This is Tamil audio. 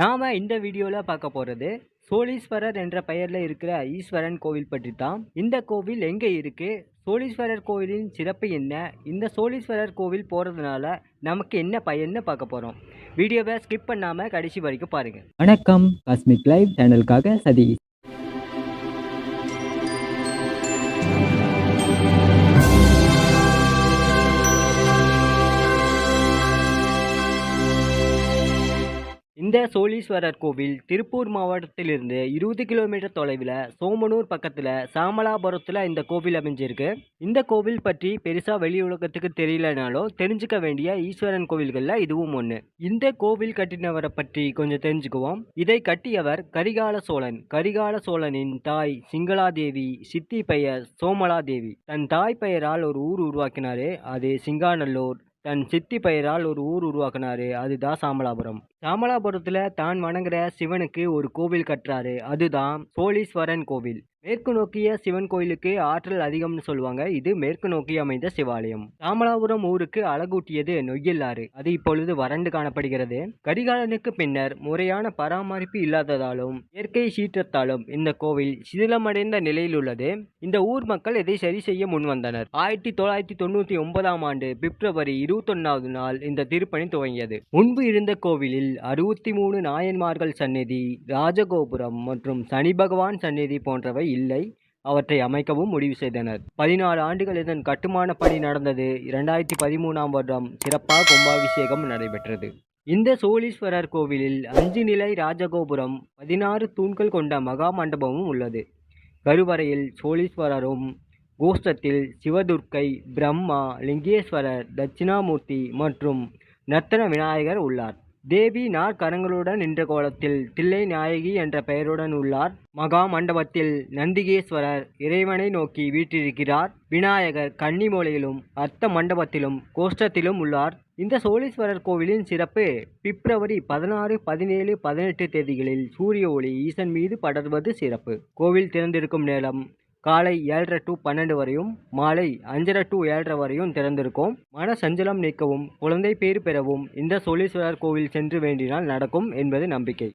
நாம் இந்த வீடியோவில் பார்க்க போகிறது சோழீஸ்வரர் என்ற பெயரில் இருக்கிற ஈஸ்வரன் கோவில் பற்றி தான் இந்த கோவில் எங்கே இருக்குது சோழீஸ்வரர் கோவிலின் சிறப்பு என்ன? இந்த சோழீஸ்வரர் கோவில் போகிறதுனால நமக்கு என்ன பயன்னு பார்க்க போகிறோம் வீடியோவை ஸ்கிப் பண்ணாமல் கடைசி வரைக்கும் பாருங்கள் வணக்கம். காஸ்மிக் லைவ் சேனலுக்காக சதீஷ். இந்த சோழீஸ்வரர் கோவில் திருப்பூர் மாவட்டத்திலிருந்து இருபது கிலோமீட்டர் தொலைவில் சோமனூர் பக்கத்தில் சாமலாபுரத்தில் இந்த கோவில் அமைஞ்சிருக்கு. இந்த கோவில் பற்றி பெருசாக வெளி உலகத்துக்கு தெரியலனாலும் தெரிஞ்சுக்க வேண்டிய ஈஸ்வரன் கோவில்களில் இதுவும் ஒன்று இந்த கோவில் கட்டினவரை பற்றி கொஞ்சம் தெரிஞ்சுக்குவோம். இதை கட்டியவர் கரிகால சோழன். கரிகால சோழனின் தாய் சிங்களாதேவி சித்தி பெயர் சோமலாதேவி. தன் தாய் பெயரால் ஒரு ஊர் உருவாக்கினாரு. அது சிங்காநல்லூர். தன் சித்தி பெயரால் ஒரு ஊர் உருவாக்குனாரு. அதுதான் சாமலாபுரம். சாமலாபுரத்துல தான் வணங்குற சிவனுக்கு ஒரு கோவில் கட்டுறாரு. அதுதான் சோழீஸ்வரன் கோவில். மேற்கு நோக்கிய சிவன் கோயிலுக்கு ஆற்றல் அதிகம்னு சொல்லுவாங்க. இது மேற்கு நோக்கி அமைந்த சிவாலயம். சாமலாபுரம் ஊருக்கு அழகூட்டியது நொய்யல்லாறு. அது இப்பொழுது வறண்டு காணப்படுகிறது. கரிகாலனுக்கு பின்னர் முறையான பராமரிப்பு இல்லாததாலும் இயற்கை சீற்றத்தாலும் இந்த கோவில் சிதிலமடைந்த நிலையில் உள்ளது. இந்த ஊர் மக்கள் இதை சரி செய்ய முன்வந்தனர் ஆயிரத்தி தொள்ளாயிரத்தி தொண்ணூத்தி ஒன்பதாம் ஆண்டு பிப்ரவரி இருபத்தொன்னாவது நாள் இந்த திருப்பணி துவங்கியது. முன்பு இருந்த கோவிலில் அறுபத்தி மூணு நாயன்மார்கள் சந்நிதி ராஜகோபுரம் மற்றும் சனி பகவான் சந்நிதி போன்றவை இல்லை. அவற்றை அமைக்கவும் முடிவு செய்தனர். பதினாலு ஆண்டுகள் இதன் கட்டுமான பணி நடந்தது. இரண்டாயிரத்தி பதிமூணாம் வருடம் சிறப்பாக கும்பாபிஷேகம் நடைபெற்றது. இந்த சோழீஸ்வரர் கோவிலில் அஞ்சு நிலை ராஜகோபுரம் பதினாறு தூண்கள் கொண்ட மகா மண்டபமும் உள்ளது. கருவறையில் சோழீஸ்வரரும் கோஷ்டத்தில் சிவதுர்க்கை பிரம்மா லிங்கேஸ்வரர் தட்சிணாமூர்த்தி மற்றும் நர்த்தன விநாயகர் உள்ளார். தேவி நாற்கரங்களுடன் நின்ற கோலத்தில் தில்லை நாயகி என்ற பெயருடன் உள்ளார். மகா மண்டபத்தில் நந்திகேஸ்வரர் இறைவனை நோக்கி வீற்றிருக்கிறார். விநாயகர் கன்னிமோலையிலும் அர்த்த மண்டபத்திலும் கோஷ்டத்திலும் உள்ளார். இந்த சோழீஸ்வரர் கோவிலின் சிறப்பு பிப்ரவரி பதினாறு பதினேழு பதினெட்டு தேதிகளில் சூரிய ஒளி ஈசன் மீது படர்வது சிறப்பு. கோவில் திறந்திருக்கும் நேரம் காலை ஏழரை டு பன்னெண்டு வரையும் மாலை அஞ்சரை டு ஏழரை வரையும் திறந்திருக்கும். மன சஞ்சலம் நீக்கவும் குழந்தை பேர் பெறவும் இந்த சோழீஸ்வரர் கோவில் சென்று வேண்டினால் நடக்கும் என்பது நம்பிக்கை.